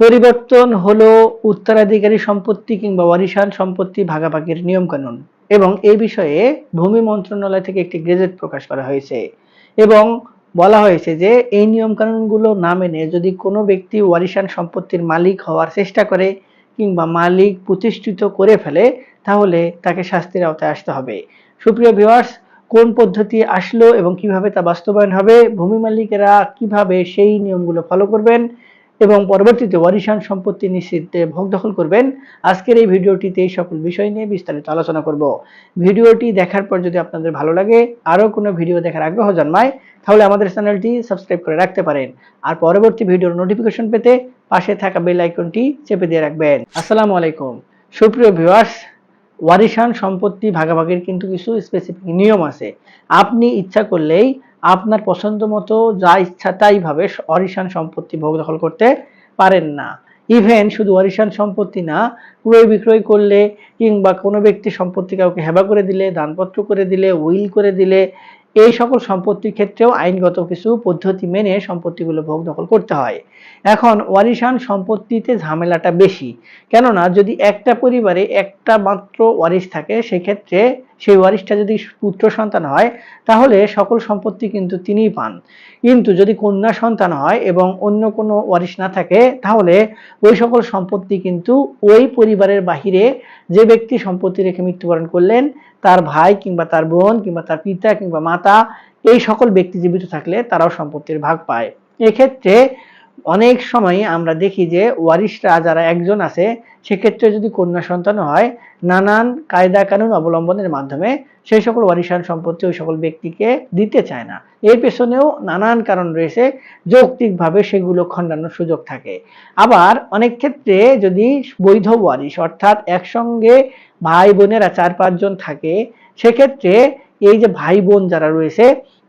পরিবর্তন হলো উত্তরাধিকারী সম্পত্তি কিংবা ওয়ারিশান সম্পত্তি ভাগাভাগির নিয়মকানুন এবং এই বিষয়ে ভূমি মন্ত্রণালয় থেকে একটি গেজেট প্রকাশ করা হয়েছে এবং বলা হয়েছে যে এই নিয়মকানুনগুলো না মেনে যদি কোনো ব্যক্তি ওয়ারিশান সম্পত্তির মালিক হওয়ার চেষ্টা করে কিংবা মালিক প্রতিষ্ঠিত করে ফেলে, তাহলে তাকে শাস্তির আওতায় আসতে হবে। সুপ্রিয় ভিউয়ার্স, কোন পদ্ধতি আসলো এবং কীভাবে তা বাস্তবায়ন হবে, ভূমি মালিকেরা কীভাবে সেই নিয়মগুলো ফলো করবেন এবং পরবর্তীতে ওয়ারিশান সম্পত্তি নিশ্চিতে ভোগ দখল করবেন। আজকের এই ভিডিওটিতে এই সকল বিষয় নিয়ে বিস্তারিত আলোচনা করব। ভিডিওটি দেখার পর যদি আপনাদের ভালো লাগে, আরও কোনো ভিডিও দেখার আগ্রহ জন্মায়, তাহলে আমাদের চ্যানেলটি সাবস্ক্রাইব করে রাখতে পারেন। আর পরবর্তী ভিডিওর নোটিফিকেশন পেতে পাশে থাকা বেল আইকনটি চেপে দিয়ে রাখবেন। আসসালামু আলাইকুম। সুপ্রিয় ভিউয়ার্স, ওয়ারিশান সম্পত্তি ভাগাভাগির কিন্তু কিছু স্পেসিফিক নিয়ম আছে। আপনি ইচ্ছা করলেই আপনার পছন্দ মতো যা ইচ্ছা তাইভাবে ভাবে ওয়ারিশান সম্পত্তি ভোগ দখল করতে পারেন না। ইভেন শুধু অরিসান সম্পত্তি না, ক্রয় বিক্রয় করলে কিংবা কোনো ব্যক্তি সম্পত্তি কাউকে হেবা করে দিলে, দানপত্র করে দিলে, উইল করে দিলে এই সকল সম্পত্তির ক্ষেত্রেও আইনগত কিছু পদ্ধতি মেনে সম্পত্তিগুলো ভোগ দখল করতে হয়। এখন ওয়ারিশান সম্পত্তিতে ঝামেলাটা বেশি। কেননা যদি একটা পরিবারে একটা মাত্র ওয়ারিশ থাকে, সেক্ষেত্রে সেই ওয়ারিশটা যদি পুত্র সন্তান হয়, তাহলে সকল সম্পত্তি কিন্তু তিনিই পান। কিন্তু যদি কন্যা সন্তান হয় এবং অন্য কোনো ওয়ারিশ না থাকে, তাহলে ওই সকল সম্পত্তি কিন্তু ওই পরিবারের বাহিরে যে ব্যক্তি সম্পত্তি রেখে মৃত্যুবরণ করলেন, তার ভাই কিংবা তার বোন কিংবা তার পিতা কিংবা মাতা, এই সকল ব্যক্তি জীবিত থাকলে তারাও সম্পত্তির ভাগ পায়। এক্ষেত্রে অনেক সময় আমরা দেখি যে ওয়ারিশরা যারা একজন আছে, সেক্ষেত্রে যদি কন্যা সন্তান হয়, নানান কায়দা কানুন অবলম্বনের মাধ্যমে সেই সকল ওয়ারিশান সম্পত্তি ওই সকল ব্যক্তিকে দিতে চায় না। এর পেছনেও নানান কারণ রয়েছে, যৌক্তিকভাবে সেগুলো খণ্ডানোর সুযোগ থাকে। আবার অনেক ক্ষেত্রে যদি বৈধ ওয়ারিশ অর্থাৎ একসঙ্গে ভাই বোনেরা চার পাঁচজন থাকে, সেক্ষেত্রে এই যে ভাই বোন যারা রয়েছে,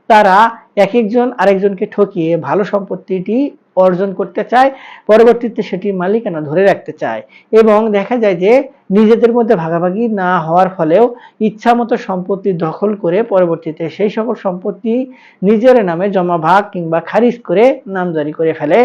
তারা এক একজন আরেকজনকে ঠকিয়ে ভালো সম্পত্তিটি অর্জন করতে চায়, পরবর্তীতে সেটির মালিকানা ধরে রাখতে চায় এবং দেখা যায় যে নিজেদের মধ্যে ভাগাভাগি না হওয়ার ফলেও ইচ্ছা মতো সম্পত্তি দখল করে পরবর্তীতে সেই সকল সম্পত্তি নিজের নামে জমা ভাগ কিংবা খারিজ করে নামজারি করে ফেলে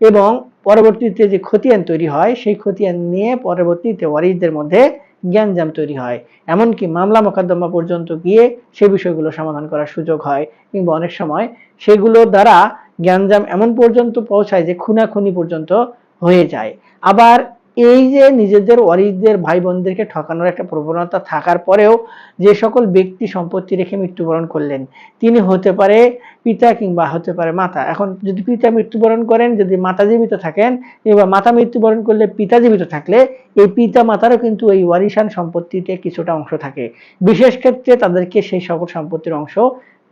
এবং পরবর্তীতে যে খতিয়ান তৈরি হয়, সেই খতিয়ান নিয়ে পরবর্তীতে ওয়ারিসদের মধ্যে জ্ঞানজাম তৈরি হয়। এমনকি মামলা মোকদ্দমা পর্যন্ত গিয়ে সে বিষয়গুলো সমাধান করার সুযোগ হয় কিংবা অনেক সময় সেগুলো দ্বারা জ্ঞানজাম এমন পর্যন্ত পৌঁছায় যে খুনাখুনি পর্যন্ত হয়ে যায়। আবার এই যে নিজেদের ওয়ারিসদের ভাই বোনদেরকে ঠকানোর একটা প্রবণতা থাকার পরেও যে সকল ব্যক্তি সম্পত্তি রেখে মৃত্যুবরণ করলেন, তিনি হতে পারে পিতা কিংবা হতে পারে মাতা। এখন যদি পিতা মৃত্যুবরণ করেন, যদি মাতা জীবিত থাকেন কিংবা মাতা মৃত্যুবরণ করলে পিতা জীবিত থাকলে, এই পিতা মাতারও কিন্তু এই ওয়ারিশান সম্পত্তিতে কিছুটা অংশ থাকে। বিশেষ ক্ষেত্রে তাদেরকে সেই সকল সম্পত্তির অংশ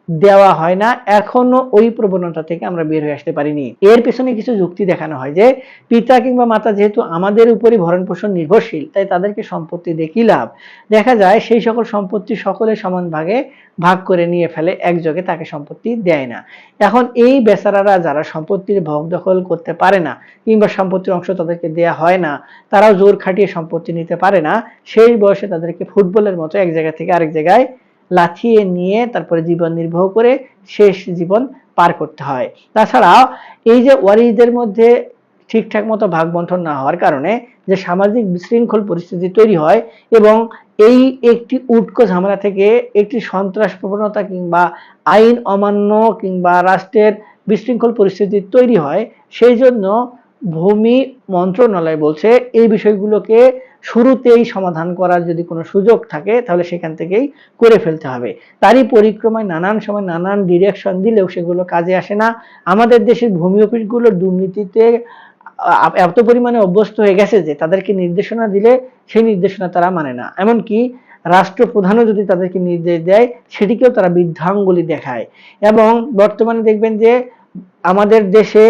দেওয়া হয় না, এখনও ওই প্রবণতা থেকে আমরা বের হয়ে আসতে পারিনি। এর পেছনে কিছু যুক্তি দেখানো হয় যে, পিতা কিংবা মাতা যেহেতু আমাদের উপরই ভরণ পোষণ নির্ভরশীল, তাই তাদেরকে সম্পত্তি দেখি লাভ? দেখা যায় সেই সকল সম্পত্তি সকলে সমান ভাগে ভাগ করে নিয়ে ফেলে, একযোগে তাকে সম্পত্তি দেয় না। এখন এই বেচারারা যারা সম্পত্তির ভোগ দখল করতে পারে না, কিংবা সম্পত্তির অংশ তাদেরকে দেয়া হয় না, তারাও জোর খাটিয়ে সম্পত্তি নিতে পারে না, সেই বয়সে তাদেরকে ফুটবলের মতো এক জায়গা থেকে আরেক জায়গায় লাথিয়ে নিয়ে তারপরে জীবন নির্বাহ করে শেষ জীবন পার করতে হয়। তাছাড়া এই যে ওয়ারিসদের মধ্যে ঠিকঠাক মতো ভাগ বন্টন না হওয়ার কারণে যে সামাজিক বিশৃঙ্খল পরিস্থিতি তৈরি হয় এবং এই একটি উটকো ঝামেলা থেকে একটি সন্ত্রাস প্রবণতা কিংবা আইন অমান্য কিংবা রাষ্ট্রের বিশৃঙ্খল পরিস্থিতি তৈরি হয়, সেই জন্য ভূমি মন্ত্রণালয় বলছে, এই বিষয়গুলোকে শুরুতেই সমাধান করার যদি কোনো সুযোগ থাকে, তাহলে সেখান থেকেই করে ফেলতে হবে। তারই পরিক্রমায় নানান সময় নানান ডিরেকশন দিলেও সেগুলো কাজে আসে না। আমাদের দেশের ভূমি অফিসগুলো দুর্নীতিতে এত পরিমাণে অভ্যস্ত হয়ে গেছে যে তাদেরকে নির্দেশনা দিলে সেই নির্দেশনা তারা মানে না। এমনকি রাষ্ট্রপ্রধানও যদি তাদেরকে নির্দেশ দেয়, সেটিকেও তারা বৃদ্ধাঙ্গুলি দেখায়। এবং বর্তমানে দেখবেন যে আমাদের দেশে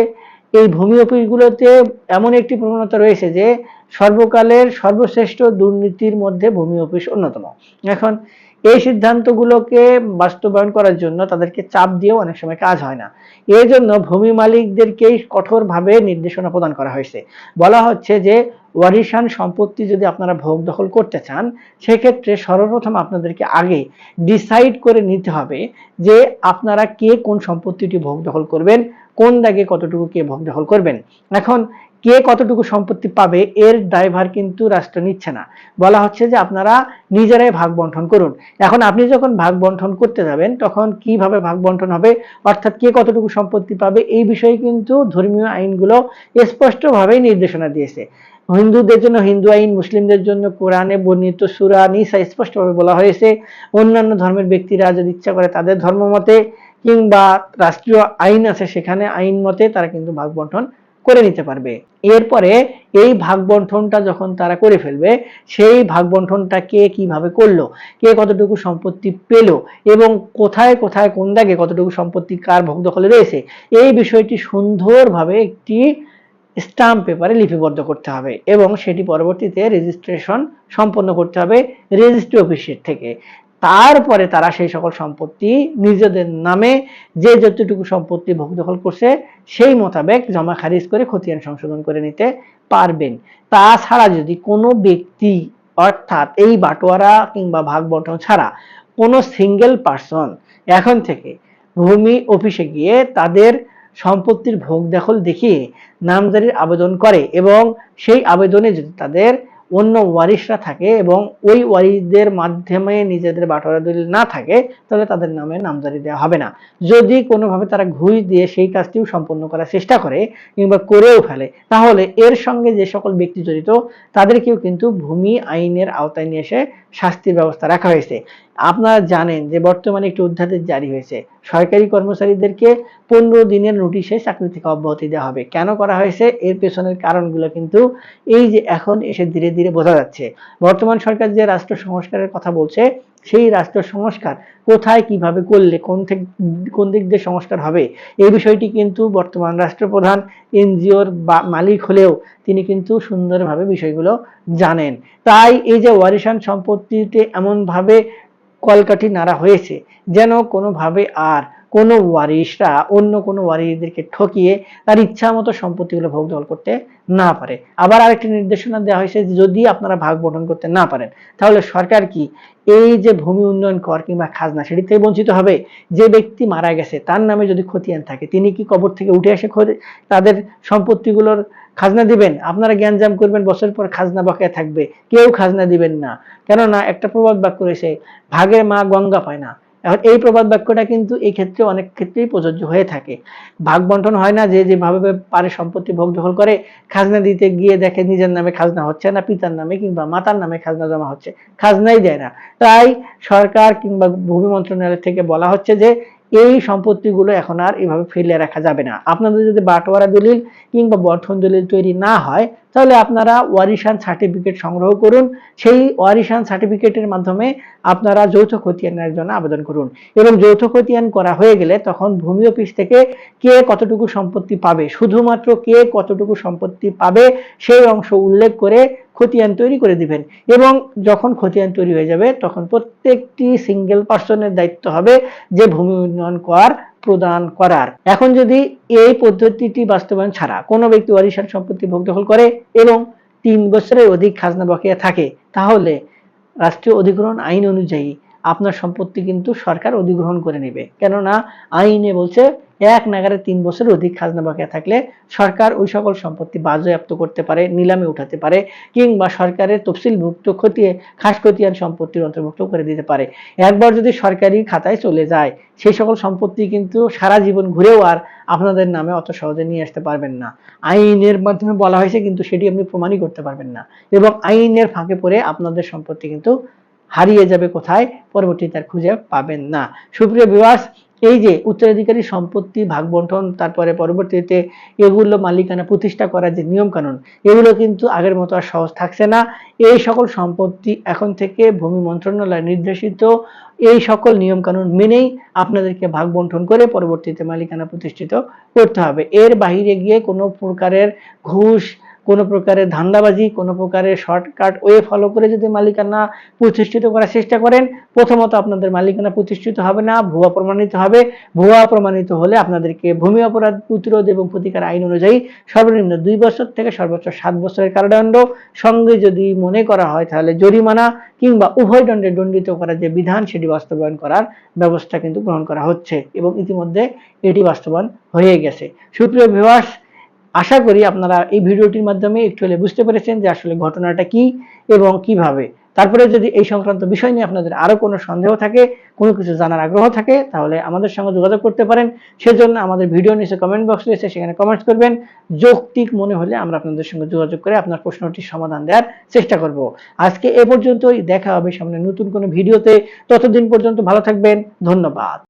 এই ভূমি অফিসগুলোতে এমন একটি প্রবণতা রয়েছে যে সর্বকালের সর্বশ্রেষ্ঠ দুর্নীতির মধ্যে ভূমি অফিস অন্যতম। এখন এই সিদ্ধান্তগুলোকে বাস্তবায়ন করার জন্য তাদেরকে চাপ দিয়েও অনেক সময় কাজ হয় না। এই জন্য ভূমি মালিকদেরকেই কঠোরভাবে নির্দেশনা প্রদান করা হয়েছে। বলা হচ্ছে যে, ওয়ারিশান সম্পত্তি যদি আপনারা ভোগ দখল করতে চান, সেক্ষেত্রে সর্বপ্রথম আপনাদেরকে আগে ডিসাইড করে নিতে হবে যে আপনারা কে কোন সম্পত্তিটি ভোগ দখল করবেন, কোন দাগে কতটুকু কে ভোগ দখল করবেন। এখন কে কতটুকু সম্পত্তি পাবে এর ড্রাইভার কিন্তু রাষ্ট্র নিচ্ছে না। বলা হচ্ছে যে আপনারা নিজেরাই ভাগ বন্টন করুন। এখন আপনি যখন ভাগ বন্টন করতে যাবেন, তখন কীভাবে ভাগ বন্টন হবে, অর্থাৎ কে কতটুকু সম্পত্তি পাবে, এই বিষয়ে কিন্তু ধর্মীয় আইনগুলো স্পষ্টভাবেই নির্দেশনা দিয়েছে। হিন্দুদের জন্য হিন্দু আইন, মুসলিমদের জন্য কোরআনে বর্ণিত সুরা নিসা স্পষ্টভাবে বলা হয়েছে। অন্যান্য ধর্মের ব্যক্তিরা যদি ইচ্ছা করে তাদের ধর্ম মতে কিংবা রাষ্ট্রীয় আইন আছে সেখানে আইন মতে তারা কিন্তু ভাগ বন্টন করে নিতে পারবে। এরপরে এই ভাগ বন্টনটা যখন তারা করে ফেলবে, সেই ভাগ বন্টনটা কে কীভাবে করল? কে কতটুকু সম্পত্তি পেল? এবং কোথায় কোথায়, কোন দাগে কতটুকু সম্পত্তি কার ভোগ দখলে রয়েছে? এই বিষয়টি সুন্দরভাবে একটি স্টাম্প পেপারে লিপিবদ্ধ করতে হবে এবং সেটি পরবর্তীতে রেজিস্ট্রেশন সম্পন্ন করতে হবে রেজিস্ট্রি অফিসের থেকে। তারপরে তারা সেই সকল সম্পত্তি নিজেদের নামে যে যতটুকু সম্পত্তি ভোগ দখল করছে, সেই মোতাবেক জমা খারিজ করে খতিয়ান সংশোধন করে নিতে পারবেন। তাছাড়া যদি কোনো ব্যক্তি, অর্থাৎ এই বাটোয়ারা কিংবা ভাগ বন্টন ছাড়া কোনো সিঙ্গেল পার্সন এখন থেকে ভূমি অফিসে গিয়ে তাদের সম্পত্তির ভোগ দখল দেখিয়ে নামজারির আবেদন করে এবং সেই আবেদনে যদি তাদের অন্য ওয়ারিশরা থাকে এবং ওই ওয়ারিশদের মাধ্যমে নিজেদের বাটোয়ারা দলিল না থাকে, তাহলে তাদের নামে নামজারি দেওয়া হবে না। যদি কোনোভাবে তারা ঘুষ দিয়ে সেই কাজটিও সম্পন্ন করার চেষ্টা করে কিংবা করেও ফেলে, তাহলে এর সঙ্গে যে সকল ব্যক্তি জড়িত, তাদেরকেও কিন্তু ভূমি আইনের আওতায় নিয়ে এসে শাস্তির ব্যবস্থা রাখা হয়েছে। আপনারা জানেন যে বর্তমানে একটি অধ্যাদেশ জারি হয়েছে। সরকারি কর্মচারীদেরকে পনেরো দিনের নোটিশে চাকরি থেকে অব্যাহতি দেওয়া হবে। কেন করা হয়েছে? এর পেছনের কারণগুলো কিন্তু এই যে এখন এসে ধীরে ধীরে বোঝা যাচ্ছে। বর্তমান সরকার যে রাষ্ট্র সংস্কারের কথা বলছে, সেই রাষ্ট্র সংস্কার কোথায়, কীভাবে করলে, কোন থেকে, কোন দিক দিয়ে সংস্কার হবে? এই বিষয়টি কিন্তু বর্তমান রাষ্ট্রপ্রধান, এনজিওর বা মালিক হলেও তিনি কিন্তু সুন্দরভাবে বিষয়গুলো জানেন। তাই এই যে ওয়ারিশান সম্পত্তিতে এমনভাবে কলকাঠি নাড়া হয়েছে যেন কোনোভাবে আর কোনো ওয়ারিশরা, অন্য কোনো ওয়ারিশদেরকে ঠকিয়ে তার ইচ্ছা মতো সম্পত্তিগুলো ভোগ দখল করতে না পারে। আবার আরেকটি নির্দেশনা দেওয়া হয়েছে যদি আপনারা ভাগ বন্টন করতে না পারেন, তাহলে সরকার কি এই যে ভূমি উন্নয়ন কর কিংবা খাজনা সেটি থেকে বঞ্চিত হবে? যে ব্যক্তি মারা গেছে, তার নামে যদি খতিয়ান থাকে, তিনি কি কবর থেকে উঠে এসে তাদের সম্পত্তিগুলোর খাজনা দিবেন? আপনারা জ্ঞানজাম করবেন, বছর পর খাজনা বকেয়া থাকবে, কেউ খাজনা দিবেন না। কেননা একটা প্রবাদ বাক্য রয়েছে, ভাগের মা গঙ্গা পায় না। এখন এই প্রবাদ বাক্যটা কিন্তু এই ক্ষেত্রে অনেক ক্ষেত্রেই প্রযোজ্য হয়ে থাকে। ভাগ বন্টন হয় না যে যেভাবে পারে সম্পত্তি ভোগ দখল করে, খাজনা দিতে গিয়ে দেখে নিজের নামে খাজনা হচ্ছে না, পিতার নামে কিংবা মাতার নামে খাজনা জমা হচ্ছে, খাজনাই দেয় না। তাই সরকার কিংবা ভূমি মন্ত্রণালয় থেকে বলা হচ্ছে যে এই সম্পত্তিগুলো এখন আর এভাবে ফেলে রাখা যাবে না। আপনাদের যদি বাটোয়ারা দলিল কিংবা বর্ধন দলিল তৈরি না হয়, তাহলে আপনারা ওয়ারিশান সার্টিফিকেট সংগ্রহ করুন। সেই ওয়ারিশান সার্টিফিকেটের মাধ্যমে আপনারা যৌথ খতিয়ানের জন্য আবেদন করুন। এবং যৌথ খতিয়ান করা হয়ে গেলে তখন ভূমি অফিস থেকে কে কতটুকু সম্পত্তি পাবে, শুধুমাত্র কে কতটুকু সম্পত্তি পাবে সেই অংশ উল্লেখ করে খতিয়ান তৈরি করে দিবেন। এবং যখন খতিয়ান তৈরি হয়ে যাবে, তখন প্রত্যেকটি সিঙ্গেল পার্সনের দায়িত্ব হবে যে ভূমি উন্নয়ন কর প্রদান করার। এখন যদি এই পদ্ধতিটি বাস্তবায়ন ছাড়া কোনো ব্যক্তি ওয়ারিশান সম্পত্তি ভোগ দখল করে এবং তিন বছরের অধিক খাজনা বকেয়া থাকে, তাহলে রাষ্ট্রীয় অধিগ্রহণ আইন অনুযায়ী আপনার সম্পত্তি কিন্তু সরকার অধিগ্রহণ করে নেবে। কেননা আইনে বলছে, এক নাগারে তিন বছরের অধিক খাজনা বাকিয়া থাকলে সরকার ওই সকল সম্পত্তি বাজেয়াপ্ত করতে পারে, নিলামে উঠাতে পারে, কিংবা সরকারের তফসিলভুক্ত খতিয়ে খাস খতিয়ান সম্পত্তির অন্তর্ভুক্ত করে দিতে পারে। একবার যদি সরকারি খাতায় চলে যায়, সেই সকল সম্পত্তি কিন্তু সারা জীবন ঘুরেও আর আপনাদের নামে অত সহজে নিয়ে আসতে পারবেন না। আইনের মাধ্যমে বলা হয়েছে, কিন্তু সেটি আপনি প্রমাণই করতে পারবেন না। এবং আইনের ফাঁকে পড়ে আপনাদের সম্পত্তি কিন্তু হারিয়ে যাবে কোথায়? পরবর্তী তার খুঁজে পাবেন না। সুপ্রিয় বিবাস এই যে উত্তরাধিকারী সম্পত্তি ভাগ বন্টন, তারপরে পরবর্তীতে এগুলো মালিকানা প্রতিষ্ঠা করার যে নিয়ম কানুন এগুলো কিন্তু আগের মতো আর সহজ থাকছে না। এই সকল সম্পত্তি এখন থেকে ভূমি মন্ত্রণালয় নির্দেশিত। এই সকল নিয়ম কানুন মেনেই আপনাদেরকে ভাগ বন্টন করে পরবর্তীতে মালিকানা প্রতিষ্ঠিত করতে হবে। এর বাহিরে গিয়ে কোনো প্রকারের ঘুষ কোনো প্রকারের ধান্দাবাজি, কোনো প্রকারের শর্টকাট ওয়ে ফলো করে যদি মালিকানা প্রতিষ্ঠিত করার চেষ্টা করেন, প্রথমত আপনাদের মালিকানা প্রতিষ্ঠিত হবে না, ভুয়া প্রমাণিত হবে। ভুয়া প্রমাণিত হলে আপনাদেরকে ভূমি অপরাধ প্রতিরোধ এবং প্রতিকার আইন অনুযায়ী সর্বনিম্ন দুই বছর থেকে সর্বোচ্চ সাত বছরের কারাদণ্ড। সঙ্গে যদি মনে করা হয় তাহলে জরিমানা কিংবা উভয় দণ্ডে দণ্ডিত করার যে বিধান, সেটি বাস্তবায়ন করার ব্যবস্থা কিন্তু গ্রহণ করা হচ্ছে এবং ইতিমধ্যে এটি বাস্তবায়ন হয়ে গেছে। সুপ্রিয় বিভাস আশা করি আপনারা এই ভিডিওটির মাধ্যমে একটু হলে বুঝতে পেরেছেন যে আসলে ঘটনাটা কি এবং কীভাবে। তারপরে যদি এই সংক্রান্ত বিষয় নিয়ে আপনাদের আরও কোনো সন্দেহ থাকে, কোনো কিছু জানার আগ্রহ থাকে, তাহলে আমাদের সঙ্গে যোগাযোগ করতে পারেন। সেজন্য আমাদের ভিডিও নিচে কমেন্ট বক্স রয়েছে, সেখানে কমেন্টস করবেন। যৌক্তিক মনে হলে আমরা আপনাদের সঙ্গে যোগাযোগ করে আপনার প্রশ্নটির সমাধান দেওয়ার চেষ্টা করব। আজকে এ পর্যন্তই, দেখা হবে সামনে নতুন কোনো ভিডিওতে। ততদিন পর্যন্ত ভালো থাকবেন, ধন্যবাদ।